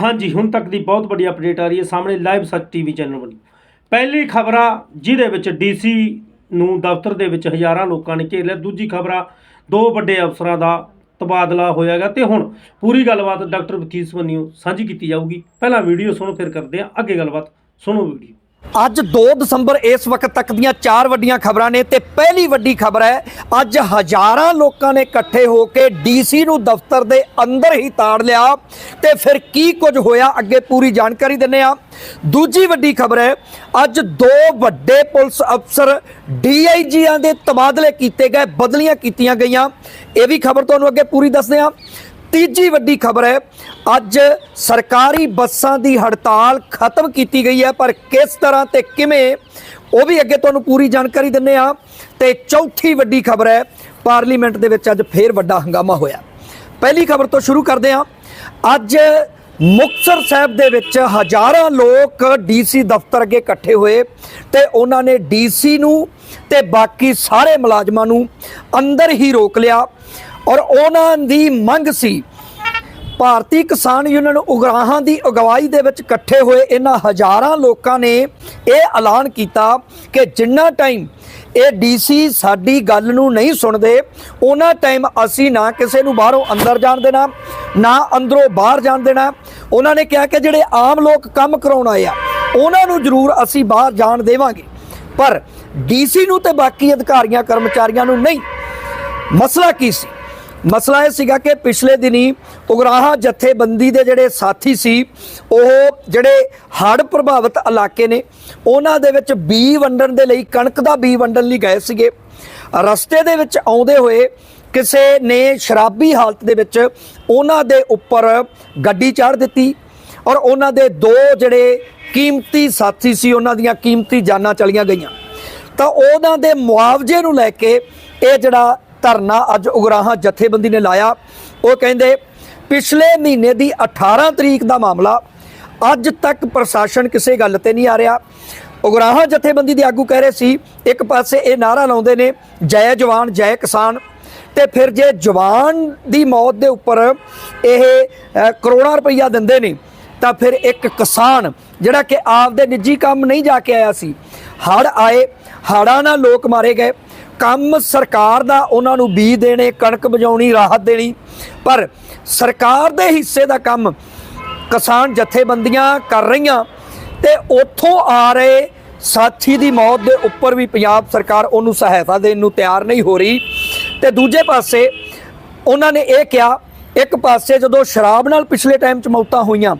ਹਾਂਜੀ, ਹੁਣ ਤੱਕ ਦੀ ਬਹੁਤ ਵੱਡੀ ਅਪਡੇਟ ਆ ਰਹੀ ਹੈ, ਸਾਹਮਣੇ ਲਾਈਵ ਸੱਚ ਟੀਵੀ ਚੈਨਲ ਵੱਲੋਂ। ਪਹਿਲੀ ਖਬਰਾਂ ਜਿਹਦੇ ਵਿੱਚ ਡੀਸੀ ਨੂੰ ਦਫ਼ਤਰ ਦੇ ਵਿੱਚ ਹਜ਼ਾਰਾਂ ਲੋਕਾਂ ਨੇ ਘੇਰ ਲਿਆ। ਦੂਜੀ ਖਬਰਾਂ ਦੋ ਵੱਡੇ ਅਫਸਰਾਂ ਦਾ ਤਬਾਦਲਾ ਹੋਇਆਗਾ ਤੇ ਹੁਣ ਪੂਰੀ ਗੱਲਬਾਤ ਡਾਕਟਰ ਵਕੀਸ ਬੰਨਿਓ ਸਾਂਝੀ ਕੀਤੀ ਜਾਊਗੀ। ਪਹਿਲਾਂ ਵੀਡੀਓ ਸੁਣੋ, ਫਿਰ ਕਰਦੇ ਆ ਅੱਗੇ ਗੱਲਬਾਤ। ਸੁਣੋ ਵੀਡੀਓ। ਅੱਜ 2 ਦਸੰਬਰ ਇਸ ਵਕਤ ਤੱਕ ਦੀਆਂ ਚਾਰ ਵੱਡੀਆਂ ਖਬਰਾਂ ਨੇ ਤੇ ਪਹਿਲੀ ਵੱਡੀ ਖਬਰ ਹੈ, ਅੱਜ ਹਜ਼ਾਰਾਂ ਲੋਕਾਂ ਨੇ ਇਕੱਠੇ ਹੋ ਕੇ ਡੀਸੀ ਨੂੰ ਦਫ਼ਤਰ ਦੇ ਅੰਦਰ ਹੀ ਤਾੜ ਲਿਆ ਤੇ ਫਿਰ ਕੀ ਕੁਝ ਹੋਇਆ ਅੱਗੇ ਪੂਰੀ ਜਾਣਕਾਰੀ ਦਿੰਨੇ ਆ ਦੂਜੀ ਵੱਡੀ ਖਬਰ ਹੈ, ਅੱਜ ਦੋ ਵੱਡੇ ਪੁਲਿਸ ਅਫਸਰ ਡੀਆਈਜੀਆਂ ਦੇ ਤਬਾਦਲੇ ਕੀਤੇ ਗਏ, ਬਦਲੀਆਂ ਕੀਤੀਆਂ ਗਈਆਂ। ਇਹ ਵੀ ਖਬਰ ਤੁਹਾਨੂੰ ਅੱਗੇ ਪੂਰੀ ਦੱਸਦੇ ਆ ਤੀਜੀ ਵੱਡੀ ਖਬਰ ਹੈ, ਅੱਜ ਸਰਕਾਰੀ ਬੱਸਾਂ ਦੀ ਹੜਤਾਲ ਖਤਮ ਕੀਤੀ ਗਈ ਹੈ, ਪਰ ਕਿਸ ਤਰ੍ਹਾਂ ਤੇ ਕਿਵੇਂ, ਉਹ ਵੀ ਅੱਗੇ ਤੁਹਾਨੂੰ ਪੂਰੀ ਜਾਣਕਾਰੀ ਦਿੰਨੇ ਆ ਤੇ ਚੌਥੀ ਵੱਡੀ ਖਬਰ ਹੈ, ਪਾਰਲੀਮੈਂਟ ਦੇ ਵਿੱਚ ਅੱਜ ਫੇਰ ਵੱਡਾ ਹੰਗਾਮਾ ਹੋਇਆ। ਪਹਿਲੀ ਖਬਰ ਤੋਂ ਸ਼ੁਰੂ ਕਰਦੇ ਹਾਂ। ਅੱਜ ਮੁਕਤਸਰ ਸਾਹਿਬ ਦੇ ਵਿੱਚ ਹਜ਼ਾਰਾਂ ਲੋਕ ਡੀਸੀ ਦਫ਼ਤਰ ਅੱਗੇ ਇਕੱਠੇ ਹੋਏ ਤੇ ਉਹਨਾਂ ਨੇ ਡੀਸੀ ਨੂੰ ਤੇ ਬਾਕੀ ਸਾਰੇ ਮੁਲਾਜ਼ਮਾਂ ਨੂੰ ਅੰਦਰ ਹੀ ਰੋਕ ਲਿਆ। ਔਰ ਉਹਨਾਂ ਦੀ ਮੰਗ ਸੀ। ਭਾਰਤੀ ਕਿਸਾਨ ਯੂਨੀਅਨ ਉਗਰਾਹਾਂ ਦੀ ਅਗਵਾਈ ਦੇ ਵਿੱਚ ਇਕੱਠੇ ਹੋਏ ਇਹਨਾਂ ਹਜ਼ਾਰਾਂ ਲੋਕਾਂ ਨੇ ਇਹ ਐਲਾਨ ਕੀਤਾ ਕਿ ਜਿੰਨਾ ਟਾਈਮ ਇਹ ਡੀਸੀ ਸਾਡੀ ਗੱਲ ਨੂੰ ਨਹੀਂ ਸੁਣਦੇ ਉਹਨਾਂ ਟਾਈਮ ਅਸੀਂ ਨਾ ਕਿਸੇ ਨੂੰ ਬਾਹਰੋਂ ਅੰਦਰ ਜਾਣ ਦੇਣਾ, ਨਾ ਅੰਦਰੋਂ ਬਾਹਰ ਜਾਣ ਦੇਣਾ। ਉਹਨਾਂ ਨੇ ਕਿਹਾ ਕਿ ਜਿਹੜੇ ਆਮ ਲੋਕ ਕੰਮ ਕਰਾਉਣ ਆਏ ਆ, ਉਹਨਾਂ ਨੂੰ ਜ਼ਰੂਰ ਅਸੀਂ ਬਾਹਰ ਜਾਣ ਦੇਵਾਂਗੇ। ਪਰ ਡੀਸੀ ਨੂੰ ਤੇ ਬਾਕੀ ਅਧਿਕਾਰੀਆਂ, ਕਰਮਚਾਰੀਆਂ ਨੂੰ ਨਹੀਂ। ਮਸਲਾ ਕੀ ਸੀ? ਮਸਲਾ ਇਹ ਸੀਗਾ ਕਿ ਪਿਛਲੇ ਦਿਨੀ ਉਗਰਾਹਾ ਜਥੇਬੰਦੀ ਦੇ ਜਿਹੜੇ ਸਾਥੀ ਸੀ, ਉਹ ਜਿਹੜੇ ਹੜ੍ਹ ਪ੍ਰਭਾਵਿਤ ਇਲਾਕੇ ਨੇ, ਉਹਨਾਂ ਦੇ ਵਿੱਚ ਬੀ ਵੰਡਣ ਦੇ ਲਈ ਕਣਕ ਦਾ ਬੀ ਵੰਡਣ ਲਈ ਗਏ ਸੀਗੇ। ਰਸਤੇ ਦੇ ਵਿੱਚ ਆਉਂਦੇ ਹੋਏ ਕਿਸੇ ਨੇ ਸ਼ਰਾਬੀ ਹਾਲਤ ਦੇ ਵਿੱਚ ਉਹਨਾਂ ਦੇ ਉੱਪਰ ਗੱਡੀ ਚਾੜ ਦਿੱਤੀ ਔਰ ਉਹਨਾਂ ਦੇ ਦੋ ਜਿਹੜੇ ਕੀਮਤੀ ਸਾਥੀ ਸੀ, ਉਹਨਾਂ ਦੀਆਂ ਕੀਮਤੀ ਜਾਨਾਂ ਚਲੀਆਂ ਗਈਆਂ। ਤਾਂ ਉਹਨਾਂ ਦੇ ਮੁਆਵਜ਼ੇ ਨੂੰ ਲੈ ਕੇ ਇਹ ਜਿਹੜਾ ਧਰਨਾ ਅੱਜ ਉਗਰਾਹਾਂ ਜਥੇਬੰਦੀ ਨੇ ਲਾਇਆ। ਉਹ ਕਹਿੰਦੇ, ਪਿਛਲੇ ਮਹੀਨੇ ਦੀ 18 ਤਰੀਕ ਦਾ ਮਾਮਲਾ ਅੱਜ ਤੱਕ ਪ੍ਰਸ਼ਾਸਨ ਕਿਸੇ ਗੱਲ ਤੇ ਨਹੀਂ ਆ ਰਿਹਾ। ਉਗਰਾਹਾਂ ਜਥੇਬੰਦੀ ਦੇ ਆਗੂ ਕਹਿ ਰਹੇ ਸੀ, ਇੱਕ ਪਾਸੇ ਇਹ ਨਾਰਾ ਲਾਉਂਦੇ ਨੇ, ਜੈ ਜਵਾਨ, ਜੈ ਕਿਸਾਨ। ਤੇ ਫਿਰ ਜੇ ਜਵਾਨ ਦੀ ਮੌਤ ਦੇ ਉੱਪਰ ਇਹ ਕਰੋੜਾਂ ਰੁਪਈਆ ਦਿੰਦੇ ਨੇ, ਤਾਂ ਫਿਰ ਇੱਕ ਕਿਸਾਨ, ਜਿਹੜਾ ਕਿ ਆਪਦੇ ਨਿੱਜੀ ਕੰਮ ਨਹੀਂ ਜਾ ਕੇ ਆਇਆ ਸੀ ਹੜ ਆਏ ਹੜਾਂ ਨਾਲ ਲੋਕ ਮਾਰੇ ਗਏ। ਕੰਮ ਸਰਕਾਰ ਦਾ, ਉਹਨਾਂ ਨੂੰ ਬੀ ਦੇਣੇ, ਕਣਕ ਬਜਾਉਣੀ ਰਾਹਤ ਦੇਣੀ। ਪਰ ਸਰਕਾਰ ਦੇ ਹਿੱਸੇ ਦਾ ਕੰਮ ਕਿਸਾਨ ਜਥੇਬੰਦੀਆਂ ਕਰ ਰਹੀਆਂ ਤੇ ਉੱਥੋਂ ਆ ਰਹੇ ਸਾਥੀ ਦੀ ਮੌਤ ਦੇ ਉੱਪਰ ਵੀ ਪੰਜਾਬ ਸਰਕਾਰ ਉਹਨੂੰ ਸਹਾਇਤਾ ਦੇਣ ਨੂੰ ਤਿਆਰ ਨਹੀਂ ਹੋ ਰਹੀ। ਤੇ ਦੂਜੇ ਪਾਸੇ ਉਹਨਾਂ ਨੇ ਇਹ ਕਿਹਾ, ਇੱਕ ਪਾਸੇ ਜਦੋਂ ਸ਼ਰਾਬ ਨਾਲ ਪਿਛਲੇ ਟਾਈਮ 'ਚ ਮੌਤਾਂ ਹੋਈਆਂ,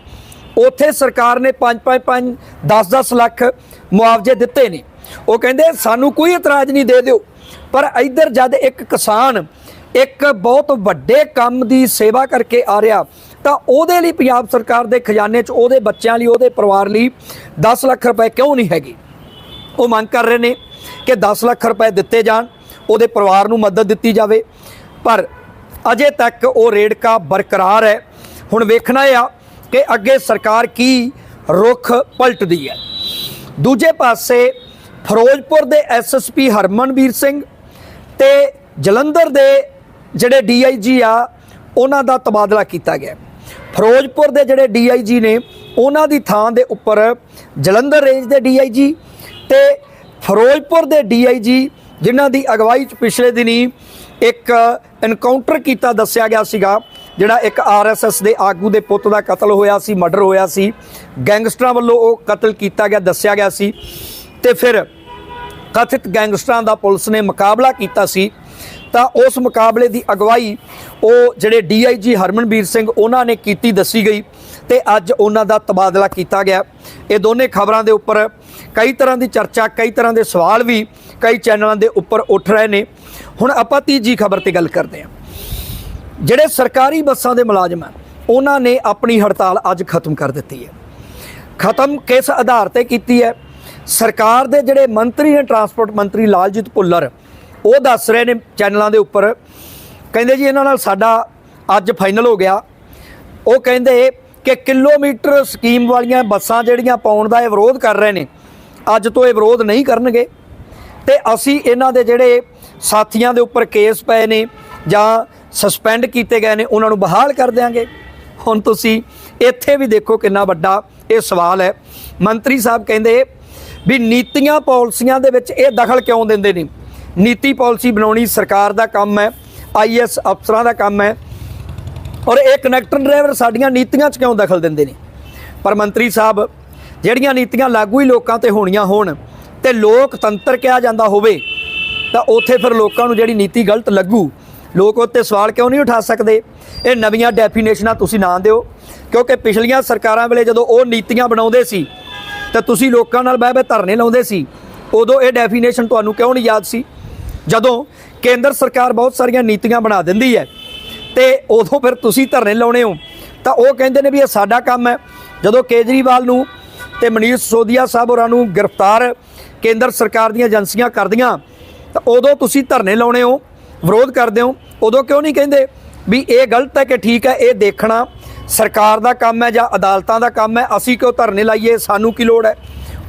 ਉੱਥੇ ਸਰਕਾਰ ਨੇ 5 5 10 10 ਲੱਖ ਮੁਆਵਜ਼ੇ ਦਿੱਤੇ ਨੇ। ਉਹ ਕਹਿੰਦੇ, ਸਾਨੂੰ ਕੋਈ ਇਤਰਾਜ਼ ਨਹੀਂ ਦੇ ਦਿਓ। ਪਰ ਇੱਧਰ ਜਦ ਇੱਕ ਕਿਸਾਨ ਇੱਕ ਬਹੁਤ ਵੱਡੇ ਕੰਮ ਦੀ ਸੇਵਾ ਕਰਕੇ ਆ ਰਿਹਾ, ਤਾਂ ਉਹਦੇ ਲਈ ਪੰਜਾਬ ਸਰਕਾਰ ਦੇ ਖਜ਼ਾਨੇ 'ਚ ਉਹਦੇ ਬੱਚਿਆਂ ਲਈ, ਉਹਦੇ ਪਰਿਵਾਰ ਲਈ 10 ਲੱਖ ਰੁਪਏ ਕਿਉਂ ਨਹੀਂ ਹੈਗੇ? ਉਹ ਮੰਗ ਕਰ ਰਹੇ ਨੇ ਕਿ 10 ਲੱਖ ਰੁਪਏ ਦਿੱਤੇ ਜਾਣ, ਉਹਦੇ ਪਰਿਵਾਰ ਨੂੰ ਮਦਦ ਦਿੱਤੀ ਜਾਵੇ। ਪਰ ਅਜੇ ਤੱਕ ਉਹ ਰੇੜਕਾ ਬਰਕਰਾਰ ਹੈ। ਹੁਣ ਵੇਖਣਾ ਆ ਕਿ ਅੱਗੇ ਸਰਕਾਰ ਕੀ ਰੁਖ ਪਲਟਦੀ ਹੈ। ਦੂਜੇ ਪਾਸੇ ਫਿਰੋਜ਼ਪੁਰ ਦੇ ਐਸਐਸਪੀ ਹਰਮਨਵੀਰ ਸਿੰਘ ਤੇ ਜਲੰਧਰ ਦੇ ਜਿਹੜੇ ਡੀਆਈਜੀ ਆ, ਉਹਨਾਂ ਦਾ ਤਬਾਦਲਾ ਕੀਤਾ ਗਿਆ। ਫਿਰੋਜ਼ਪੁਰ ਦੇ ਜਿਹੜੇ ਡੀਆਈਜੀ ਨੇ, ਉਹਨਾਂ ਦੀ ਥਾਂ ਦੇ ਉੱਪਰ ਜਲੰਧਰ ਰੇਂਜ ਦੇ ਡੀਆਈਜੀ ਤੇ ਫਿਰੋਜ਼ਪੁਰ ਦੇ ਡੀਆਈਜੀ, ਜਿਨ੍ਹਾਂ ਦੀ ਅਗਵਾਈ ਚ ਪਿਛਲੇ ਦਿਨੀ ਇੱਕ ਐਨਕਾਊਂਟਰ ਕੀਤਾ, ਦੱਸਿਆ ਗਿਆ ਸੀਗਾ, ਜਿਹੜਾ ਇੱਕ ਆਰਐਸਐਸ ਦੇ ਆਗੂ ਦੇ ਪੁੱਤ ਦਾ ਕਤਲ ਹੋਇਆ ਸੀ, ਮਰਡਰ ਹੋਇਆ ਸੀ। ਗੈਂਗਸਟਰਾਂ ਵੱਲੋਂ ਉਹ ਕਤਲ ਕੀਤਾ ਗਿਆ, ਦੱਸਿਆ ਗਿਆ ਸੀ। ਤੇ ਫਿਰ ਕਥਿਤ ਗੈਂਗਸਟਰਾਂ ਦਾ ਪੁਲਿਸ ਨੇ ਮੁਕਾਬਲਾ ਕੀਤਾ ਸੀ, ਤਾਂ ਉਸ ਮੁਕਾਬਲੇ ਦੀ ਅਗਵਾਈ ਉਹ ਜਿਹੜੇ ਡੀਆਈਜੀ ਹਰਮਨਵੀਰ ਸਿੰਘ ਉਹਨਾਂ ਨੇ ਕੀਤੀ ਦੱਸੀ ਗਈ ਤੇ ਅੱਜ ਉਹਨਾਂ ਦਾ ਤਬਾਦਲਾ ਕੀਤਾ ਗਿਆ। ਇਹ ਦੋਨੇ ਖਬਰਾਂ ਦੇ ਉੱਪਰ ਕਈ ਤਰ੍ਹਾਂ ਦੀ ਚਰਚਾ, ਕਈ ਤਰ੍ਹਾਂ ਦੇ ਸਵਾਲ ਵੀ ਕਈ ਚੈਨਲਾਂ ਦੇ ਉੱਪਰ ਉੱਠ ਰਹੇ ਨੇ। ਹੁਣ ਆਪਾਂ ਤੀਜੀ ਖਬਰ ਤੇ ਗੱਲ ਕਰਦੇ ਹਾਂ। ਜਿਹੜੇ ਸਰਕਾਰੀ ਬੱਸਾਂ ਦੇ ਮੁਲਾਜ਼ਮ ਆ, ਉਹਨਾਂ ਨੇ ਆਪਣੀ ਹੜਤਾਲ ਅੱਜ ਖਤਮ ਕਰ ਦਿੱਤੀ ਹੈ। ਖਤਮ ਕਿਸ ਆਧਾਰ ਤੇ ਕੀਤੀ ਹੈ? ਸਰਕਾਰ ਦੇ ਜਿਹੜੇ ਮੰਤਰੀ ਨੇ ਟਰਾਂਸਪੋਰਟ ਮੰਤਰੀ ਲਾਲਜੀਤ ਭੁੱਲਰ, ਉਹ ਦੱਸ ਰਹੇ ਨੇ ਚੈਨਲਾਂ ਦੇ ਉੱਪਰ। ਕਹਿੰਦੇ ਜੀ ਇਹਨਾਂ ਨਾਲ ਸਾਡਾ ਅੱਜ ਫਾਈਨਲ ਹੋ ਗਿਆ। ਉਹ ਕਹਿੰਦੇ ਕਿ ਕਿਲੋਮੀਟਰ ਸਕੀਮ ਵਾਲੀਆਂ ਬੱਸਾਂ ਜਿਹੜੀਆਂ ਪਾਉਣ ਦਾ ਇਹ ਵਿਰੋਧ ਕਰ ਰਹੇ ਨੇ, ਅੱਜ ਤੋਂ ਇਹ ਵਿਰੋਧ ਨਹੀਂ ਕਰਨਗੇ। ਤੇ ਅਸੀਂ ਇਹਨਾਂ ਦੇ ਜਿਹੜੇ ਸਾਥੀਆਂ ਦੇ ਉੱਪਰ ਕੇਸ ਪਏ ਨੇ ਜਾਂ ਸਸਪੈਂਡ ਕੀਤੇ ਗਏ ਨੇ, ਉਹਨਾਂ ਨੂੰ ਬਹਾਲ ਕਰ ਦਿਆਂਗੇ। ਹੁਣ ਤੁਸੀਂ ਇੱਥੇ ਵੀ ਦੇਖੋ ਕਿੰਨਾ ਵੱਡਾ ਇਹ ਸਵਾਲ ਹੈ। ਮੰਤਰੀ ਸਾਹਿਬ ਕਹਿੰਦੇ ਵੀ ਨੀਤੀਆਂ ਪਾਲਿਸੀਆਂ ਦੇ ਵਿੱਚ ਇਹ ਦਖਲ ਕਿਉਂ ਦਿੰਦੇ ਨੇ? ਨੀਤੀ ਪਾਲਿਸੀ ਬਣਾਉਣੀ ਸਰਕਾਰ ਦਾ ਕੰਮ ਹੈ ਆਈਐਸ ਅਫਸਰਾਂ ਦਾ ਕੰਮ ਹੈ ਔਰ ਇਹ ਕਨੈਕਟਰ ਡਰਾਈਵਰ ਸਾਡੀਆਂ ਨੀਤੀਆਂ 'ਚ ਕਿਉਂ ਦਖਲ ਦਿੰਦੇ ਨੇ? ਪਰ ਮੰਤਰੀ ਸਾਹਿਬ, ਜਿਹੜੀਆਂ ਨੀਤੀਆਂ ਲਾਗੂ ਹੀ ਲੋਕਾਂ ਤੇ ਹੋਣੀਆਂ ਹੋਣ ਤੇ ਲੋਕਤੰਤਰ ਕਿਹਾ ਜਾਂਦਾ ਹੋਵੇ, ਤਾਂ ਉੱਥੇ ਫਿਰ ਲੋਕਾਂ ਨੂੰ ਜਿਹੜੀ ਨੀਤੀ ਗਲਤ ਲੱਗੂ, ਲੋਕ ਉੱਤੇ ਸਵਾਲ ਕਿਉਂ ਨਹੀਂ ਉਠਾ ਸਕਦੇ? ਇਹ ਨਵੀਆਂ ਡੈਫੀਨੇਸ਼ਨਾਂ ਤੁਸੀਂ ਨਾ ਦਿਓ, ਕਿਉਂਕਿ ਪਿਛਲੀਆਂ ਸਰਕਾਰਾਂ ਵੇਲੇ ਜਦੋਂ ਉਹ ਨੀਤੀਆਂ ਬਣਾਉਂਦੇ ਸੀ ਤਾਂ ਤੁਸੀਂ ਲੋਕਾਂ ਨਾਲ ਬਹਿ ਬਹਿ ਧਰਨੇ ਲਾਉਂਦੇ ਸੀ। ਉਦੋਂ ਇਹ ਡੈਫੀਨੇਸ਼ਨ ਤੁਹਾਨੂੰ ਕਿਉਂ ਨਹੀਂ ਯਾਦ ਸੀ? ਜਦੋਂ ਕੇਂਦਰ ਸਰਕਾਰ ਬਹੁਤ ਸਾਰੀਆਂ ਨੀਤੀਆਂ ਬਣਾ ਦਿੰਦੀ ਹੈ ਤੇ ਉਦੋਂ ਫਿਰ ਤੁਸੀਂ ਧਰਨੇ ਲਾਉਣੇ ਹੋ, ਤਾਂ ਉਹ ਕਹਿੰਦੇ ਨੇ ਵੀ ਇਹ ਸਾਡਾ ਕੰਮ ਹੈ। ਜਦੋਂ ਕੇਜਰੀਵਾਲ ਨੂੰ ਤੇ ਮਨੀਸ਼ ਸੋਦੀਆ ਸਾਹਿਬ ਹੋਰਾਂ ਨੂੰ ਗ੍ਰਿਫਤਾਰ ਕੇਂਦਰ ਸਰਕਾਰ ਦੀਆਂ ਏਜੰਸੀਆਂ ਕਰਦੀਆਂ, ਤਾਂ ਉਦੋਂ ਤੁਸੀਂ ਧਰਨੇ ਲਾਉਣੇ ਹੋ, ਵਿਰੋਧ ਕਰਦੇ ਹੋ। ਉਦੋਂ ਕਿਉਂ ਨਹੀਂ ਕਹਿੰਦੇ ਵੀ ਇਹ ਗਲਤ ਹੈ ਕਿ ਠੀਕ ਹੈ, ਇਹ ਦੇਖਣਾ ਸਰਕਾਰ ਦਾ ਕੰਮ ਹੈ ਜਾਂ ਅਦਾਲਤਾਂ ਦਾ ਕੰਮ ਹੈ, ਅਸੀਂ ਕਿਉਂ ਧਰਨੇ ਲਾਈਏ? ਸਾਨੂੰ ਕੀ ਲੋੜ ਹੈ?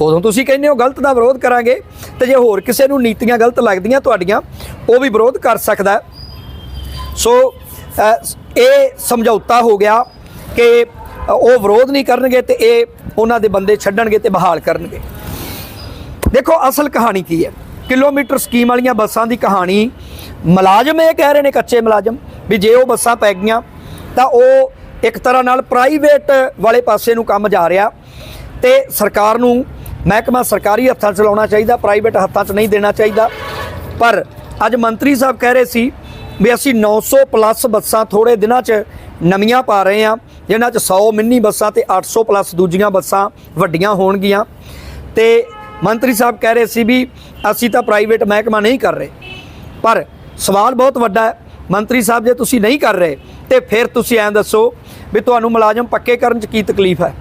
ਉਦੋਂ ਤੁਸੀਂ ਕਹਿੰਦੇ ਹੋ ਗਲਤ ਦਾ ਵਿਰੋਧ ਕਰਾਂਗੇ, ਤੇ ਜੇ ਹੋਰ ਕਿਸੇ ਨੂੰ ਨੀਤੀਆਂ ਗਲਤ ਲੱਗਦੀਆਂ ਤੁਹਾਡੀਆਂ, ਉਹ ਵੀ ਵਿਰੋਧ ਕਰ ਸਕਦਾ ਸੋ ਇਹ ਸਮਝੌਤਾ ਹੋ ਗਿਆ ਕਿ ਉਹ ਵਿਰੋਧ ਨਹੀਂ ਕਰਨਗੇ ਤੇ ਇਹ ਉਹਨਾਂ ਦੇ ਬੰਦੇ ਛੱਡਣਗੇ ਤੇ ਬਹਾਲ ਕਰਨਗੇ। ਦੇਖੋ, ਅਸਲ ਕਹਾਣੀ ਕੀ ਹੈ? ਕਿਲੋਮੀਟਰ ਸਕੀਮ ਵਾਲੀਆਂ ਬੱਸਾਂ ਦੀ ਕਹਾਣੀ ਮੁਲਾਜ਼ਮ ਇਹ ਕਹਿ ਰਹੇ ਨੇ, ਕੱਚੇ ਮੁਲਾਜ਼ਮ, ਵੀ ਜੇ ਉਹ ਬੱਸਾਂ ਪੈ ਗਈਆਂ, ਤਾਂ ਉਹ ਇੱਕ ਤਰ੍ਹਾਂ ਨਾਲ ਪ੍ਰਾਈਵੇਟ ਵਾਲੇ ਪਾਸੇ ਨੂੰ ਕੰਮ ਜਾ ਰਿਹਾ ਤੇ ਸਰਕਾਰ ਨੂੰ ਮਹਿਕਮਾ ਸਰਕਾਰੀ ਹੱਥਾਂ 'ਚ ਲਾਉਣਾ ਚਾਹੀਦਾ, ਪ੍ਰਾਈਵੇਟ ਹੱਥਾਂ 'ਚ ਨਹੀਂ ਦੇਣਾ ਚਾਹੀਦਾ। ਪਰ ਅੱਜ ਮੰਤਰੀ ਸਾਹਿਬ ਕਹਿ ਰਹੇ ਸੀ ਵੀ ਅਸੀਂ 900 ਪਲੱਸ ਬੱਸਾਂ ਥੋੜੇ ਦਿਨਾਂ 'ਚ ਨਵੀਆਂ ਪਾ ਰਹੇ ਹਾਂ, ਜਿਨ੍ਹਾਂ 'ਚ 100 ਮਿੰਨੀ ਬੱਸਾਂ ਤੇ 800 ਪਲੱਸ ਦੂਜੀਆਂ ਬੱਸਾਂ ਵੱਡੀਆਂ ਹੋਣਗੀਆਂ। ਤੇ ਮੰਤਰੀ ਸਾਹਿਬ ਕਹਿ ਰਹੇ ਸੀ ਵੀ ਅਸੀਂ ਤਾਂ ਪ੍ਰਾਈਵੇਟ ਮਹਿਕਮਾ ਨਹੀਂ ਕਰ ਰਹੇ। ਪਰ ਸਵਾਲ ਬਹੁਤ ਵੱਡਾ ਹੈ, ਮੰਤਰੀ ਸਾਹਿਬ ਜੇ ਤੁਸੀਂ ਨਹੀਂ ਕਰ ਰਹੇ, ਤੇ ਫਿਰ ਤੁਸੀਂ ਐਂ ਦੱਸੋ ਵੀ ਤੁਹਾਨੂੰ ਮੁਲਾਜ਼ਮ ਪੱਕੇ ਕਰਨ 'ਚ ਕੀ ਤਕਲੀਫ ਹੈ?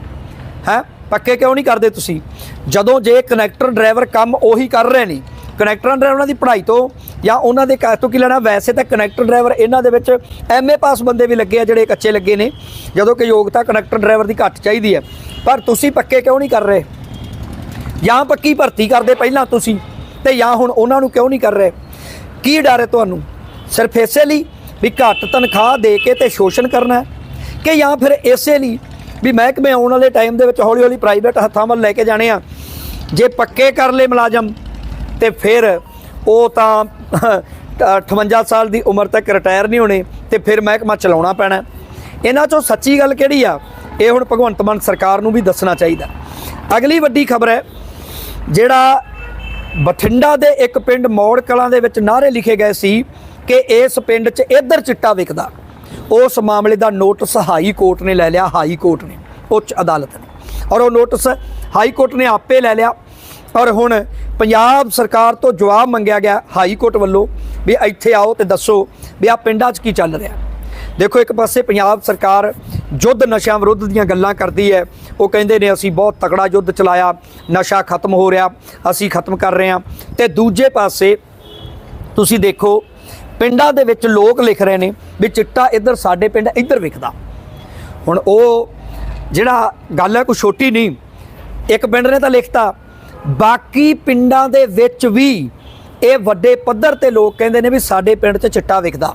ਹੈ? ਪੱਕੇ ਕਿਉਂ ਨਹੀਂ ਕਰਦੇ ਤੁਸੀਂ? ਜਦੋਂ ਜੇ ਕਨੈਕਟਰ ਡਰਾਈਵਰ ਕੰਮ ਉਹੀ ਕਰ ਰਹੇ ਨੇ ਕਨੈਕਟਰਾਂ ਡਰਾਈਵਰਾਂ ਦੀ ਪੜ੍ਹਾਈ ਤੋਂ ਜਾਂ ਉਹਨਾਂ ਦੇ ਕਾਹ ਤੋਂ ਕੀ ਲੈਣਾ, ਵੈਸੇ ਤਾਂ ਕਨੈਕਟਰ ਡਰਾਈਵਰ ਇਹਨਾਂ ਦੇ ਵਿੱਚ ਐਮਏ ਪਾਸ ਬੰਦੇ ਵੀ ਲੱਗੇ ਆ ਜਿਹੜੇ ਕੱਚੇ ਲੱਗੇ ਨੇ, ਜਦੋਂ ਕਿ ਯੋਗਤਾ ਕਨੈਕਟਰ ਡਰਾਈਵਰ ਦੀ ਘੱਟ ਚਾਹੀਦੀ ਹੈ। ਪਰ ਤੁਸੀਂ ਪੱਕੇ ਕਿਉਂ ਨਹੀਂ ਕਰ ਰਹੇ? ਜਾਂ ਪੱਕੀ ਭਰਤੀ ਕਰਦੇ ਪਹਿਲਾਂ ਤੁਸੀਂ ਤੇ ਜਾਂ ਹੁਣ ਉਹਨਾਂ ਨੂੰ ਕਿਉਂ ਨਹੀਂ ਕਰ ਰਹੇ? ਕੀ ਡਰ ਹੈ ਤੁਹਾਨੂੰ? ਸਿਰਫ ਇਸੇ ਲਈ ਵੀ ਘੱਟ ਤਨਖਾਹ ਦੇ ਕੇ ਤੇ ਸ਼ੋਸ਼ਣ ਕਰਨਾ ਹੈ। ਕਿ ਜਾਂ ਫਿਰ ਇਸੇ ਲਈ ਵੀ ਮਹਿਕਮੇ ਆਉਣ ਵਾਲੇ ਟਾਈਮ ਦੇ ਵਿੱਚ ਹੌਲੀ ਹੌਲੀ ਪ੍ਰਾਈਵੇਟ ਹੱਥਾਂ ਵੱਲ ਲੈ ਕੇ ਜਾਣੇ ਆ। ਜੇ ਪੱਕੇ ਕਰ ਲਏ ਮੁਲਾਜ਼ਮ ਤੇ ਫਿਰ ਉਹ ਤਾਂ 58 ਸਾਲ ਦੀ ਉਮਰ ਤੱਕ ਰਿਟਾਇਰ ਨਹੀਂ ਹੋਣੇ ਤੇ ਫਿਰ ਮਹਿਕਮਾ ਚਲਾਉਣਾ ਪੈਣਾ। ਇਹਨਾਂ ਚੋਂ ਸੱਚੀ ਗੱਲ ਕਿਹੜੀ ਆ? ਇਹ ਹੁਣ ਭਗਵੰਤ ਮਾਨ ਸਰਕਾਰ ਨੂੰ ਵੀ ਦੱਸਣਾ ਚਾਹੀਦਾ। ਅਗਲੀ ਵੱਡੀ ਖਬਰ ਹੈ, ਜਿਹੜਾ ਬਠਿੰਡਾ ਦੇ ਇੱਕ ਪਿੰਡ ਮੌੜ ਕਲਾਂ ਦੇ ਵਿੱਚ ਨਾਰੇ ਲਿਖੇ ਗਏ ਸੀ ਕਿ ਇਸ ਪਿੰਡ 'ਚ ਇੱਧਰ ਚਿੱਟਾ ਵਿਕਦਾ। ਉਸ ਮਾਮਲੇ ਦਾ ਨੋਟਿਸ ਹਾਈ ਕੋਰਟ ਨੇ ਲੈ ਲਿਆ, ਹਾਈ ਕੋਰਟ ਨੇ, ਉੱਚ ਅਦਾਲਤ ਨੇ। ਔਰ ਉਹ ਨੋਟਿਸ ਹਾਈ ਕੋਰਟ ਨੇ ਆਪੇ ਲੈ ਲਿਆ। ਔਰ ਹੁਣ ਪੰਜਾਬ ਸਰਕਾਰ ਤੋਂ ਜਵਾਬ ਮੰਗਿਆ ਗਿਆ ਹਾਈ ਕੋਰਟ ਵੱਲੋਂ ਵੀ ਇੱਥੇ ਆਓ ਤੇ ਦੱਸੋ ਵੀ ਆ ਪਿੰਡਾਂ 'ਚ ਕੀ ਚੱਲ ਰਿਹਾ। ਦੇਖੋ, ਇੱਕ ਪਾਸੇ ਪੰਜਾਬ ਸਰਕਾਰ ਯੁੱਧ ਨਸ਼ਿਆਂ ਵਿਰੁੱਧ ਦੀਆਂ ਗੱਲਾਂ ਕਰਦੀ ਹੈ। ਉਹ ਕਹਿੰਦੇ ਨੇ, ਅਸੀਂ ਬਹੁਤ ਤਕੜਾ ਯੁੱਧ ਚਲਾਇਆ, ਨਸ਼ਾ ਖਤਮ ਹੋ ਰਿਹਾ, ਅਸੀਂ ਖਤਮ ਕਰ ਰਹੇ ਹਾਂ। ਤੇ ਦੂਜੇ ਪਾਸੇ ਤੁਸੀਂ ਦੇਖੋ ਪਿੰਡਾਂ ਦੇ ਵਿੱਚ ਲੋਕ ਲਿਖ ਰਹੇ ਨੇ ਵੀ ਚਿੱਟਾ ਇੱਧਰ ਸਾਡੇ ਪਿੰਡ ਇੱਧਰ ਵਿਕਦਾ ਹੁਣ ਉਹ ਜਿਹੜਾ ਗੱਲ ਹੈ, ਕੋਈ ਛੋਟੀ ਨਹੀਂ, ਇੱਕ ਪਿੰਡ ਨੇ ਤਾਂ ਲਿਖਤਾ, ਬਾਕੀ ਪਿੰਡਾਂ ਦੇ ਵਿੱਚ ਵੀ ਇਹ ਵੱਡੇ ਪੱਧਰ ਤੇ ਲੋਕ ਕਹਿੰਦੇ ਨੇ ਵੀ ਸਾਡੇ ਪਿੰਡ 'ਚ ਚਿੱਟਾ ਵਿਕਦਾ।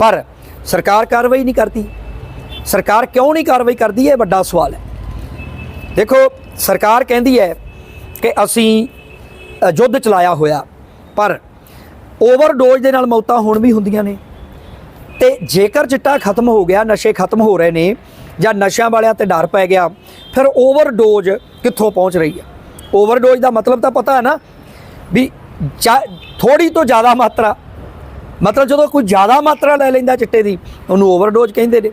ਪਰ ਸਰਕਾਰ ਕਾਰਵਾਈ ਨਹੀਂ ਕਰਦੀ। ਸਰਕਾਰ ਕਿਉਂ ਨਹੀਂ ਕਾਰਵਾਈ ਕਰਦੀ, ਇਹ ਵੱਡਾ ਸਵਾਲ ਹੈ। ਦੇਖੋ, ਸਰਕਾਰ ਕਹਿੰਦੀ ਹੈ ਕਿ ਅਸੀਂ ਯੁੱਧ ਚਲਾਇਆ ਹੋਇਆ, ਪਰ ਓਵਰਡੋਜ਼ ਦੇ ਨਾਲ ਮੌਤਾਂ ਹੋਣ ਵੀ ਹੁੰਦੀਆਂ ਨੇ। ਤੇ ਜੇਕਰ ਚਿੱਟਾ ਖਤਮ ਹੋ ਗਿਆ, ਨਸ਼ੇ ਖਤਮ ਹੋ ਰਹੇ ਨੇ ਜਾਂ ਨਸ਼ਿਆਂ ਵਾਲਿਆਂ ਤੇ ਡਰ ਪੈ ਗਿਆ, ਫਿਰ ਓਵਰਡੋਜ਼ ਕਿੱਥੋਂ ਪਹੁੰਚ ਰਹੀ ਹੈ? ਓਵਰਡੋਜ਼ ਦਾ ਮਤਲਬ ਤਾਂ ਪਤਾ ਹੈ ਨਾ ਵੀ ਥੋੜੀ ਤੋਂ ਜ਼ਿਆਦਾ ਮਾਤਰਾ, ਮਤਲਬ ਜਦੋਂ ਕੋਈ ਜ਼ਿਆਦਾ ਮਾਤਰਾ ਲੈ ਲੈਂਦਾ ਚਿੱਟੇ ਦੀ, ਉਹਨੂੰ ਓਵਰਡੋਜ਼ ਕਹਿੰਦੇ ਨੇ।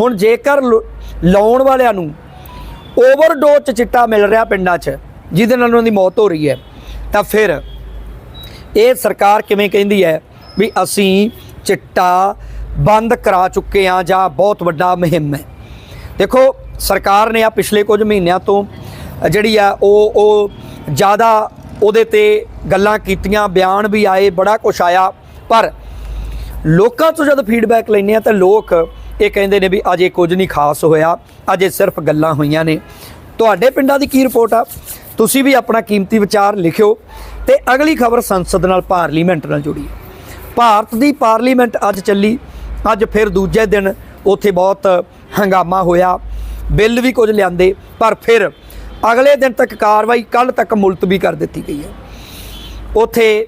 ਹੁਣ ਜੇਕਰ ਲ- ਲਾਉਣ ਵਾਲਿਆਂ ਨੂੰ ਓਵਰਡੋਜ਼ ਚ ਚਿੱਟਾ ਮਿਲ ਰਿਹਾ ਪਿੰਡਾਂ 'ਚ, ਜਿਹਦੇ ਨਾਲ ਉਹਨਾਂ ਦੀ ਮੌਤ ਹੋ ਰਹੀ ਹੈ, ਤਾਂ ਫਿਰ ਇਹ ਸਰਕਾਰ ਕਿਵੇਂ ਕਹਿੰਦੀ ਹੈ ਵੀ ਅਸੀਂ ਚਿੱਟਾ ਬੰਦ ਕਰਾ ਚੁੱਕੇ ਹਾਂ ਜਾਂ ਬਹੁਤ ਵੱਡਾ ਮੁਹਿੰਮ ਹੈ। ਦੇਖੋ, ਸਰਕਾਰ ਨੇ ਆ ਪਿਛਲੇ ਕੁਝ ਮਹੀਨਿਆਂ ਤੋਂ ਜਿਹੜੀ ਆ ਉਹ ਉਹ ਜ਼ਿਆਦਾ ਉਹਦੇ ਤੇ ਗੱਲਾਂ ਕੀਤੀਆਂ, ਬਿਆਨ ਵੀ ਆਏ, ਬੜਾ ਕੁਛ ਆਇਆ। ਪਰ ਲੋਕਾਂ ਤੋਂ ਜਦ ਫੀਡਬੈਕ ਲੈਂਦੇ ਆ ਤਾਂ ਲੋਕ ਇਹ ਕਹਿੰਦੇ ਨੇ ਵੀ ਅਜੇ ਕੁਝ ਨਹੀਂ ਖਾਸ ਹੋਇਆ, ਅਜੇ ਸਿਰਫ ਗੱਲਾਂ ਹੋਈਆਂ ਨੇ। ਤੁਹਾਡੇ ਪਿੰਡਾਂ ਦੀ ਕੀ ਰਿਪੋਰਟ ਆ? ਤੁਸੀਂ ਵੀ ਆਪਣਾ ਕੀਮਤੀ ਵਿਚਾਰ ਲਿਖਿਓ। ਤੇ ਅਗਲੀ ਖਬਰ ਸੰਸਦ ਨਾਲ ਪਾਰਲੀਮੈਂਟ ਨਾਲ ਜੁੜੀ ਹੈ। ਭਾਰਤ ਦੀ ਪਾਰਲੀਮੈਂਟ ਅੱਜ ਚੱਲੀ। ਅੱਜ ਫਿਰ ਦੂਜੇ ਦਿਨ ਉੱਥੇ ਬਹੁਤ ਹੰਗਾਮਾ ਹੋਇਆ। ਬਿੱਲ ਵੀ ਕੁਝ ਲਿਆਂਦੇ ਪਰ ਫਿਰ ਅਗਲੇ ਦਿਨ ਤੱਕ ਕਾਰਵਾਈ ਕੱਲ ਤੱਕ ਮੁਲਤਵੀ ਕਰ ਦਿੱਤੀ ਗਈ ਹੈ। ਉੱਥੇ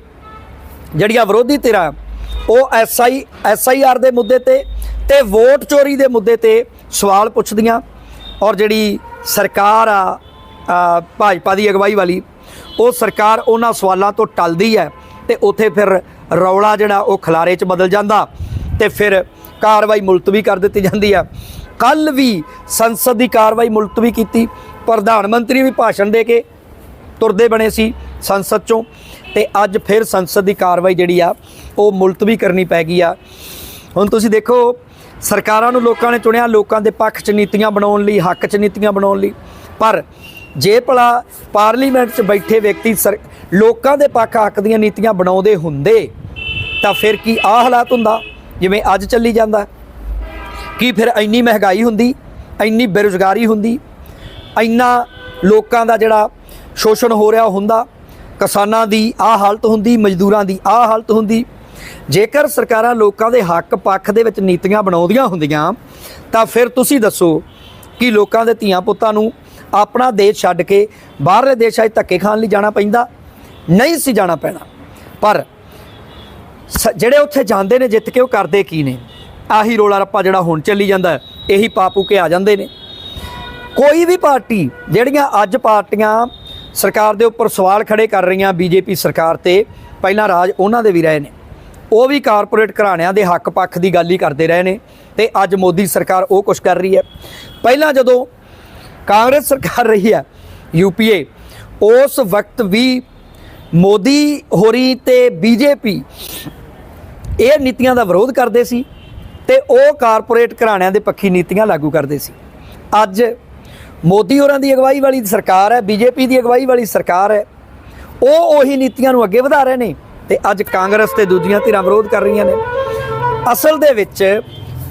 ਜਿਹੜੀਆਂ ਵਿਰੋਧੀ ਧਿਰਾਂ ਉਹ ਐਸਆਈ ਐਸਆਈਆਰ ਦੇ ਮੁੱਦੇ ਤੇ ਤੇ ਵੋਟ ਚੋਰੀ ਦੇ ਮੁੱਦੇ ਤੇ ਸਵਾਲ ਪੁੱਛਦੀਆਂ। ਔਰ ਜਿਹੜੀ ਸਰਕਾਰ ਆ, ਭਾਜਪਾ ਦੀ ਅਗਵਾਈ ਵਾਲੀ ਉਹ ਸਰਕਾਰ ਉਹਨਾਂ ਸਵਾਲਾਂ ਤੋਂ ਟਲਦੀ ਹੈ ਤੇ ਉਥੇ ਫਿਰ ਰੌਲਾ ਜਿਹੜਾ ਉਹ ਖਲਾਰੇ 'ਚ ਬਦਲ ਜਾਂਦਾ ਤੇ ਫਿਰ ਕਾਰਵਾਈ ਮੁਲਤਵੀ ਕਰ ਦਿੱਤੀ ਜਾਂਦੀ ਆ ਕੱਲ ਵੀ ਸੰਸਦ ਦੀ ਕਾਰਵਾਈ ਮੁਲਤਵੀ ਕੀਤੀ, ਪ੍ਰਧਾਨ ਮੰਤਰੀ ਵੀ ਭਾਸ਼ਣ ਦੇ ਕੇ ਤੁਰਦੇ ਬਣੇ ਸੀ ਸੰਸਦ ਚੋਂ ਤੇ ਅੱਜ ਫਿਰ ਸੰਸਦ ਦੀ ਕਾਰਵਾਈ ਜਿਹੜੀ ਆ, ਉਹ ਮੁਲਤਵੀ ਕਰਨੀ ਪੈ ਗਈ ਆ। ਹੁਣ ਤੁਸੀਂ ਦੇਖੋ, ਸਰਕਾਰਾਂ ਨੂੰ ਲੋਕਾਂ ਨੇ ਚੁਣਿਆ ਲੋਕਾਂ ਦੇ ਪੱਖ 'ਚ ਨੀਤੀਆਂ ਬਣਾਉਣ ਲਈ, ਹੱਕ 'ਚ ਨੀਤੀਆਂ ਬਣਾਉਣ ਲਈ, ਪਰ ਜੇ ਭਲਾ ਪਾਰਲੀਮੈਂਟ 'ਚ ਬੈਠੇ ਵਿਅਕਤੀ ਸਰ- ਲੋਕਾਂ ਦੇ ਪੱਖ ਹੱਕ ਦੀਆਂ ਨੀਤੀਆਂ ਬਣਾਉਂਦੇ ਹੁੰਦੇ, ਤਾਂ ਫਿਰ ਕੀ ਆ ਹਾਲਾਤ ਹੁੰਦਾ? ਜਿਵੇਂ ਅੱਜ ਚੱਲੀ ਜਾਂਦਾ। ਕੀ ਫਿਰ ਇੰਨੀ ਮਹਿੰਗਾਈ ਹੁੰਦੀ? ਇੰਨੀ ਬੇਰੁਜ਼ਗਾਰੀ ਹੁੰਦੀ? ਇੰਨਾ ਲੋਕਾਂ ਦਾ ਜਿਹੜਾ ਸ਼ੋਸ਼ਣ ਹੋ ਰਿਹਾ ਹੁੰਦਾ? ਕਿਸਾਨਾਂ ਦੀ ਆ ਹਾਲਤ ਹੁੰਦੀ, ਮਜ਼ਦੂਰਾਂ ਦੀ ਆ ਹਾਲਤ ਹੁੰਦੀ। ਜੇਕਰ ਸਰਕਾਰਾਂ ਲੋਕਾਂ ਦੇ ਹੱਕ ਪੱਖ ਦੇ ਵਿੱਚ ਨੀਤੀਆਂ ਬਣਾਉਂਦੀਆਂ ਹੁੰਦੀਆਂ, ਤਾਂ ਫਿਰ ਤੁਸੀਂ ਦੱਸੋ ਕਿ ਲੋਕਾਂ ਦੇ ਧੀਆਂ ਪੁੱਤਾਂ ਨੂੰ ਆਪਣਾ ਦੇਸ਼ ਛੱਡ ਕੇ ਬਾਹਰਲੇ ਦੇਸ਼ਾਂ 'ਚ ਧੱਕੇ ਖਾਣ ਲਈ ਜਾਣਾ ਪੈਂਦਾ, ਨਹੀਂ ਸੀ ਜਾਣਾ ਪੈਣਾ। ਪਰ ਸ- ਜਿਹੜੇ ਉੱਥੇ ਜਾਂਦੇ ਨੇ ਜਿੱਤ ਕੇ ਉਹ ਕਰਦੇ ਕੀ ਨੇ? ਆਹੀ ਰੋਲਾ ਰੱਪਾ ਜਿਹੜਾ ਹੁਣ ਚੱਲੀ ਜਾਂਦਾ ਇਹੀ ਪਾਪੂ ਕੇ ਆ ਜਾਂਦੇ ਨੇ। ਕੋਈ ਵੀ ਪਾਰਟੀ, ਜਿਹੜੀਆਂ ਅੱਜ ਪਾਰਟੀਆਂ ਸਰਕਾਰ ਦੇ ਉੱਪਰ ਸਵਾਲ ਖੜੇ ਕਰ ਰਹੀਆਂ ਬੀਜੇਪੀ ਸਰਕਾਰ ਤੇ, ਪਹਿਲਾਂ ਰਾਜ ਉਹਨਾਂ ਦੇ ਵੀ ਰਹੇ ਨੇ। ਉਹ ਵੀ ਕਾਰਪੋਰੇਟ ਘਰਾਣਿਆਂ ਦੇ ਹੱਕ ਪੱਖ ਦੀ ਗੱਲ ਹੀ ਕਰਦੇ ਰਹੇ ਨੇ ਤੇ ਅੱਜ ਮੋਦੀ ਸਰਕਾਰ ਉਹ ਕੁਝ ਕਰ ਰਹੀ ਹੈ। ਪਹਿਲਾਂ ਜਦੋਂ ਕਾਂਗਰਸ ਸਰਕਾਰ ਰਹੀ ਹੈ ਯੂਪੀਏ ਉਸ ਵਕਤ ਵੀ ਮੋਦੀ ਹੋਰੀ ਤੇ ਬੀਜੇਪੀ ਇਹ ਨੀਤੀਆਂ ਦਾ ਵਿਰੋਧ ਕਰਦੇ ਸੀ ਤੇ ਉਹ ਕਾਰਪੋਰੇਟ ਘਰਾਣਿਆਂ ਦੇ ਪੱਖੀ ਨੀਤੀਆਂ ਲਾਗੂ ਕਰਦੇ ਸੀ। ਅੱਜ ਮੋਦੀ ਹੋਰਾਂ ਦੀ ਅਗਵਾਈ ਵਾਲੀ ਸਰਕਾਰ ਹੈ ਬੀਜੇਪੀ ਦੀ ਅਗਵਾਈ ਵਾਲੀ ਸਰਕਾਰ ਹੈ। ਉਹ ਉਹੀ ਨੀਤੀਆਂ ਨੂੰ ਅੱਗੇ ਵਧਾ ਰਹੇ ਨੇ ਤੇ ਅੱਜ ਕਾਂਗਰਸ ਤੇ ਦੂਜੀਆਂ ਧਿਰਾਂ ਵਿਰੋਧ ਕਰ ਰਹੀਆਂ ਨੇ। ਅਸਲ ਦੇ ਵਿੱਚ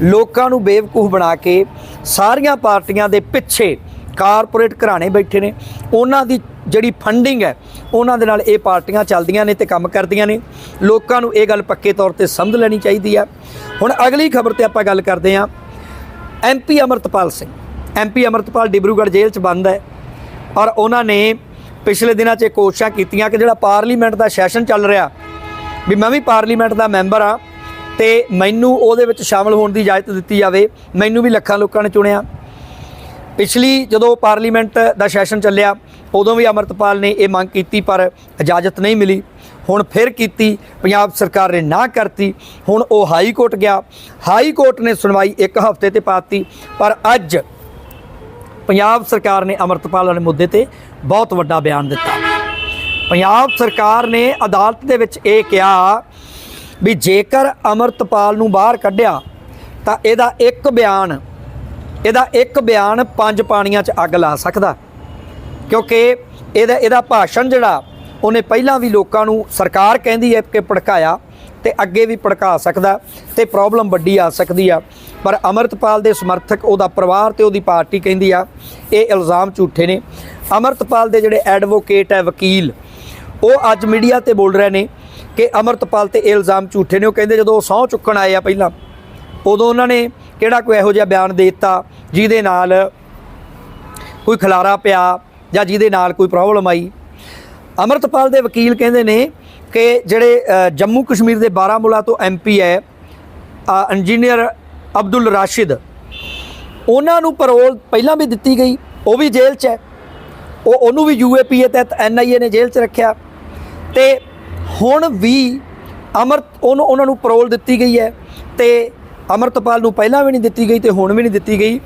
ਲੋਕਾਂ ਨੂੰ ਬੇਵਕੂਫ ਬਣਾ ਕੇ ਸਾਰੀਆਂ ਪਾਰਟੀਆਂ ਦੇ ਪਿੱਛੇ ਕਾਰਪੋਰੇਟ ਘਰਾਣੇ ਬੈਠੇ ਨੇ। ਉਹਨਾਂ ਦੀ ਜਿਹੜੀ ਫੰਡਿੰਗ ਹੈ, ਉਹਨਾਂ ਦੇ ਨਾਲ ਇਹ ਪਾਰਟੀਆਂ ਚੱਲਦੀਆਂ ਨੇ ਤੇ ਕੰਮ ਕਰਦੀਆਂ ਨੇ। ਲੋਕਾਂ ਨੂੰ ਇਹ ਗੱਲ ਪੱਕੇ ਤੌਰ ਤੇ ਸਮਝ ਲੈਣੀ ਚਾਹੀਦੀ ਹੈ। ਹੁਣ ਅਗਲੀ ਖਬਰ ਤੇ ਆਪਾਂ ਗੱਲ ਕਰਦੇ ਹਾਂ। ਐਮਪੀ ਅਮਰਤਪਾਲ ਸਿੰਘ। ਐਮਪੀ ਅਮਰਤਪਾਲ ਡਿਬਰੂਗੜ੍ਹ ਜੇਲ੍ਹ 'ਚ ਬੰਦ ਹੈ। ਔਰ ਉਹਨਾਂ ਨੇ ਪਿਛਲੇ ਦਿਨਾਂ 'ਚ ਇਹ ਕੋਸ਼ਿਸ਼ਾਂ ਕੀਤੀਆਂ ਕਿ ਜਿਹੜਾ ਪਾਰਲੀਮੈਂਟ ਦਾ ਸੈਸ਼ਨ ਚੱਲ ਰਿਹਾ, ਵੀ ਮੈਂ ਵੀ ਪਾਰਲੀਮੈਂਟ ਦਾ ਮੈਂਬਰ ਆ ਤੇ ਮੈਨੂੰ ਉਹਦੇ ਵਿੱਚ ਸ਼ਾਮਲ ਹੋਣ ਦੀ ਇਜਾਜ਼ਤ ਦਿੱਤੀ ਜਾਵੇ। ਮੈਨੂੰ ਵੀ ਲੱਖਾਂ ਲੋਕਾਂ ਨੇ ਚੁਣਿਆ। ਪਿਛਲੀ ਜਦੋਂ ਪਾਰਲੀਮੈਂਟ ਦਾ ਸੈਸ਼ਨ ਚੱਲਿਆ, ਉਦੋਂ ਵੀ ਅਮਰਤਪਾਲ ਨੇ ਇਹ ਮੰਗ ਕੀਤੀ, ਪਰ ਇਜਾਜ਼ਤ ਨਹੀਂ ਮਿਲੀ। ਹੁਣ ਫਿਰ ਕੀਤੀ, ਪੰਜਾਬ ਸਰਕਾਰ ਨੇ ਨਾ ਕਰਤੀ। ਹੁਣ ਉਹ ਹਾਈ ਕੋਰਟ ਗਿਆ। ਹਾਈ ਕੋਰਟ ਨੇ ਸੁਣਵਾਈ ਇੱਕ ਹਫ਼ਤੇ ਤੇ ਪਾਤੀ, ਪਰ ਅੱਜ ਪੰਜਾਬ ਸਰਕਾਰ ਨੇ ਅਮਰਤਪਾਲ ਵਾਲੇ ਮੁੱਦੇ ਤੇ ਬਹੁਤ ਵੱਡਾ ਬਿਆਨ ਦਿੱਤਾ। ਪੰਜਾਬ ਸਰਕਾਰ ਨੇ ਅਦਾਲਤ ਦੇ ਵਿੱਚ ਇਹ ਕਿਹਾ ਵੀ ਜੇਕਰ ਅਮਰਤਪਾਲ ਨੂੰ ਬਾਹਰ ਕੱਢਿਆ, ਤਾਂ ਇਹਦਾ ਇੱਕ ਬਿਆਨ ਇਹਦਾ ਇੱਕ ਬਿਆਨ ਪੰਜ ਪਾਣੀਆਂ 'ਚ ਅੱਗ ਲਾ ਸਕਦਾ। ਕਿਉਂਕਿ ਇਹਦਾ ਇਹਦਾ ਭਾਸ਼ਣ ਜਿਹੜਾ, ਉਹਨੇ ਪਹਿਲਾਂ ਵੀ ਲੋਕਾਂ ਨੂੰ ਸਰਕਾਰ ਕਹਿੰਦੀ ਹੈ ਕਿ ਭੜਕਾਇਆ ਤੇ ਅੱਗੇ ਵੀ ਭੜਕਾ ਸਕਦਾ ਤੇ ਪ੍ਰੋਬਲਮ ਵੱਡੀ ਆ ਸਕਦੀ ਆ। ਪਰ ਅਮਰਤਪਾਲ ਦੇ ਸਮਰਥਕ ਉਹਦਾ ਪਰਿਵਾਰ ਤੇ ਉਹਦੀ ਪਾਰਟੀ ਕਹਿੰਦੀ ਆ, ਇਹ ਇਲਜ਼ਾਮ ਝੂਠੇ ਨੇ। ਅਮਰਤਪਾਲ ਦੇ ਜਿਹੜੇ ਐਡਵੋਕੇਟ ਹੈ ਵਕੀਲ, ਉਹ ਅੱਜ ਮੀਡੀਆ ਤੇ ਬੋਲ ਰਹੇ ਨੇ ਕਿ ਅਮਰਤਪਾਲ ਤੇ ਇਹ ਇਲਜ਼ਾਮ ਝੂਠੇ ਨੇ। ਉਹ ਕਹਿੰਦੇ ਜਦੋਂ ਉਹ ਸਹੁੰ ਚੁੱਕਣ ਆਏ ਆ ਪਹਿਲਾਂ, ਉਦੋਂ ਉਹਨਾਂ ਨੇ ਕਿਹੜਾ ਕੋਈ ਇਹੋ ਜਿਹਾ ਬਿਆਨ ਦੇ ਦਿੱਤਾ ਜਿਹਦੇ ਨਾਲ ਕੋਈ ਖਲਾਰਾ ਪਿਆ ਜਾਂ ਜਿਹਦੇ ਨਾਲ ਕੋਈ ਪ੍ਰੋਬਲਮ ਆਈ? ਅਮਰਤਪਾਲ ਦੇ ਵਕੀਲ ਕਹਿੰਦੇ ਨੇ ਕਿ ਜਿਹੜੇ ਜੰਮੂ ਕਸ਼ਮੀਰ ਦੇ ਬਾਰਾਮੂਲਾ ਤੋਂ ਐਮਪੀ ਹੈ ਇੰਜੀਨੀਅਰ ਅਬਦੁਲ ਰਾਸ਼ਿਦ, ਉਹਨਾਂ ਨੂੰ ਪਰੋਲ ਪਹਿਲਾਂ ਵੀ ਦਿੱਤੀ ਗਈ, ਉਹ ਵੀ ਜੇਲ੍ਹ 'ਚ ਹੈ। ਉਹ, ਉਹਨੂੰ ਵੀ ਯੂਏਪੀਏ ਤਹਿਤ ਐਨਆਈਏ ਨੇ ਜੇਲ੍ਹ 'ਚ ਰੱਖਿਆ। ਤੇ ਹੁਣ ਵੀ ਅਮਰ, ਉਹਨੂੰ, ਉਹਨਾਂ ਨੂੰ ਪਰੋਲ ਦਿੱਤੀ ਗਈ ਹੈ ਤੇ ਅਮਰਤਪਾਲ ਨੂੰ ਪਹਿਲਾਂ ਵੀ ਨਹੀਂ ਦਿੱਤੀ ਗਈ ਤੇ ਹੁਣ ਵੀ ਨਹੀਂ ਦਿੱਤੀ ਗਈ।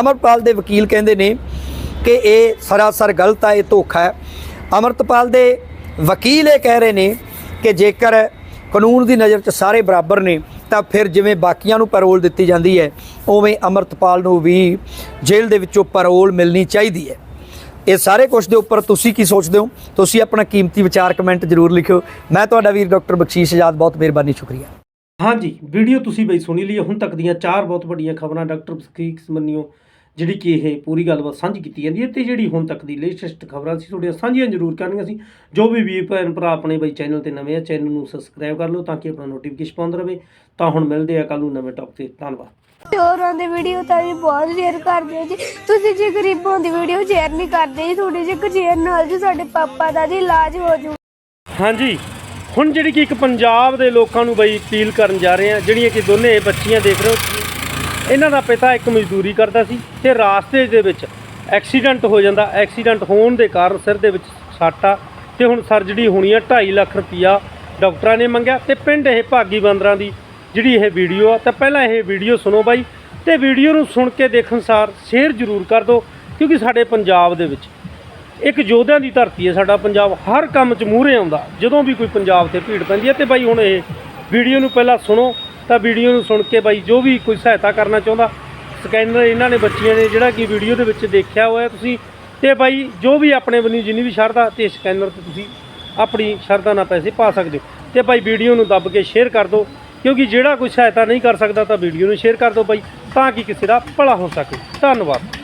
ਅਮਰਪਾਲ ਦੇ ਵਕੀਲ ਕਹਿੰਦੇ ਨੇ ਕਿ ਇਹ ਸਰਾਸਰ ਗਲਤ ਹੈ ਇਹ ਧੋਖਾ ਹੈ। ਅਮਰਤਪਾਲ ਦੇ ਵਕੀਲ ਇਹ ਕਹਿ ਰਹੇ ਨੇ ਕਿ ਜੇਕਰ ਕਾਨੂੰਨ ਦੀ ਨਜ਼ਰ 'ਚ ਸਾਰੇ ਬਰਾਬਰ ਨੇ, ਤਾਂ ਫਿਰ ਜਿਵੇਂ ਬਾਕੀਆਂ ਨੂੰ ਪੈਰੋਲ ਦਿੱਤੀ ਜਾਂਦੀ ਹੈ, ਉਵੇਂ ਅਮਰਤਪਾਲ ਨੂੰ ਵੀ ਜੇਲ੍ਹ ਦੇ ਵਿੱਚੋਂ ਪੈਰੋਲ ਮਿਲਣੀ ਚਾਹੀਦੀ ਹੈ। ਇਹ ਸਾਰੇ ਕੁਝ ਦੇ ਉੱਪਰ ਤੁਸੀਂ ਕੀ ਸੋਚਦੇ ਹੋ? ਤੁਸੀਂ ਆਪਣਾ ਕੀਮਤੀ ਵਿਚਾਰ ਕਮੈਂਟ ਜ਼ਰੂਰ ਲਿਖਿਓ। ਮੈਂ ਤੁਹਾਡਾ ਵੀਰ ਡਾਕਟਰ ਬਖਸ਼ੀਸ਼ ਆਜ਼ਾਦ, ਬਹੁਤ ਮਿਹਰਬਾਨੀ, ਸ਼ੁਕਰੀਆ। ਹਾਂਜੀ ਵੀਡੀਓ ਤੁਸੀਂ ਬਈ ਸੁਣੀ ਲਈ। ਹੁਣ ਤੱਕ ਦੀਆਂ ਚਾਰ ਬਹੁਤ ਵੱਡੀਆਂ ਖਬਰਾਂ ਡਾਕਟਰ ਬਸਕੀਕ ਮੰਨਿਓ ਜਿਹੜੀ ਕਿ ਇਹ ਪੂਰੀ ਗੱਲਬਾਤ ਸਾਂਝੀ ਕੀਤੀ ਜਾਂਦੀ ਹੈ ਤੇ ਜਿਹੜੀ ਹੁਣ ਤੱਕ ਦੀ ਲੇਟੈਸਟ ਖਬਰਾਂ ਸੀ ਤੁਹਾਡੀਆਂ ਸਾਂਝੀਆਂ ਜ਼ਰੂਰ ਕਰਨੀਆਂ ਸੀ। ਜੋ ਵੀ ਵੀਰ ਭੈਣ ਭਰਾ ਆਪਣੇ ਬਈ ਚੈਨਲ ਤੇ ਨਵੇਂ ਆ ਚੈਨਲ ਨੂੰ ਸਬਸਕ੍ਰਾਈਬ ਕਰ ਲਓ ਤਾਂ ਕਿ ਆਪਣਾ ਨੋਟੀਫਿਕੇਸ਼ਨ ਪਾਉਂਦਾ ਰਹੇ। ਤਾਂ ਹੁਣ ਮਿਲਦੇ ਆ ਕੱਲ ਨੂੰ ਨਵੇਂ ਟੌਪ ਤੇ। ਧੰਨਵਾਦ। ਹੋਰਾਂ ਦੀ ਵੀਡੀਓ ਤਾਂ ਵੀ ਬਹੁਤ ਸ਼ੇਅਰ ਕਰਦੇ ਜੀ। ਤੁਸੀਂ ਜੇ ਗਰੀਬਾਂ ਦੀ ਵੀਡੀਓ ਸ਼ੇਅਰ ਨਹੀਂ ਕਰਦੇ ਜੀ ਜਿਹੀ ਸ਼ੇਅਰ ਨਾਲ ਜੀ ਸਾਡੇ ਪਾਪਾ ਦਾ ਜੀ ਇਲਾਜ ਹੋ ਜੂ। ਹਾਂਜੀ। ਹੁਣ ਜਿਹੜੀ ਕਿ ਇੱਕ ਪੰਜਾਬ ਦੇ ਲੋਕਾਂ ਨੂੰ ਬਈ ਅਪੀਲ ਕਰਨ ਜਾ ਰਹੇ ਆ ਜਿਹੜੀਆਂ ਕਿ ਦੋਨੇ ਇਹ ਬੱਚੀਆਂ ਦੇਖ ਰਹੇ ਹੋ। ਤੁਸੀਂ। ਇਹਨਾਂ ਦਾ ਪਿਤਾ ਇੱਕ ਮਜ਼ਦੂਰੀ ਕਰਦਾ ਸੀ ਤੇ ਰਾਸਤੇ ਦੇ ਵਿੱਚ ਐਕਸੀਡੈਂਟ ਹੋ ਜਾਂਦਾ। ਐਕਸੀਡੈਂਟ ਹੋਣ ਦੇ ਕਾਰਨ ਸਿਰ ਦੇ ਵਿੱਚ ਸੱਟ ਆ ਤੇ ਹੁਣ ਸਰਜਰੀ ਹੋਣੀ ਆ। 2.5 ਲੱਖ ਰੁਪਈਆ ਡਾਕਟਰਾਂ ਨੇ ਮੰਗਿਆ ਤੇ ਪਿੰਡ ਇਹ ਭਾਗੀ ਬੰਦਰਾਂ ਦੀ ਜਿਹੜੀ ਇਹ ਵੀਡੀਓ ਆ, ਤਾਂ ਪਹਿਲਾਂ ਇਹ ਵੀਡੀਓ ਸੁਣੋ ਬਾਈ। ਤੇ ਵੀਡੀਓ ਨੂੰ ਸੁਣ ਕੇ ਦੇਖਣ ਸਾਰ ਸ਼ੇਅਰ ਜ਼ਰੂਰ ਕਰ ਦਿਓ, ਕਿਉਂਕਿ ਸਾਡੇ ਪੰਜਾਬ ਦੇ ਵਿੱਚ ਇੱਕ ਯੋਧਿਆਂ ਦੀ ਧਰਤੀ ਹੈ ਸਾਡਾ ਪੰਜਾਬ, ਹਰ ਕੰਮ 'ਚ ਮੂਹਰੇ ਆਉਂਦਾ। ਜਦੋਂ ਵੀ ਕੋਈ ਪੰਜਾਬ ਤੇ ਭੀੜ ਪੈਂਦੀ ਹੈ ਤੇ ਬਾਈ ਹੁਣ ਇਹ ਵੀਡੀਓ ਨੂੰ ਪਹਿਲਾਂ ਸੁਣੋ, ਤਾਂ ਵੀਡੀਓ ਨੂੰ ਸੁਣ ਕੇ ਬਾਈ ਜੋ ਵੀ ਕੋਈ ਸਹਾਇਤਾ ਕਰਨਾ ਚਾਹੁੰਦਾ, ਸਕੈਨਰ ਇਹਨਾਂ ਨੇ ਬੱਚੀਆਂ ਨੇ ਜਿਹੜਾ ਕਿ ਵੀਡੀਓ ਦੇ ਵਿੱਚ ਦੇਖਿਆ ਹੋਇਆ ਤੁਸੀਂ, ਤੇ ਬਾਈ ਜੋ ਵੀ ਆਪਣੇ ਬੰਨੀ ਜਿੰਨੀ ਵੀ ਸ਼ਰਧਾ ਤੇ ਸਕੈਨਰ ਤੇ ਤੁਸੀਂ ਆਪਣੀ ਸ਼ਰਧਾ ਨਾਲ ਪੈਸੇ ਪਾ ਸਕਦੇ ਹੋ। ਤੇ ਬਾਈ ਵੀਡੀਓ ਨੂੰ ਦੱਬ ਕੇ ਸ਼ੇਅਰ ਕਰ ਦਿਓ, ਕਿਉਂਕਿ ਜਿਹੜਾ ਕੋਈ ਸਹਾਇਤਾ ਨਹੀਂ ਕਰ ਸਕਦਾ ਤਾਂ ਵੀਡੀਓ ਨੂੰ ਸ਼ੇਅਰ ਕਰ ਦਿਓ ਬਾਈ, ਤਾਂ ਕਿ ਕਿਸੇ ਦਾ ਭਲਾ ਹੋ ਸਕੇ। ਧੰਨਵਾਦ।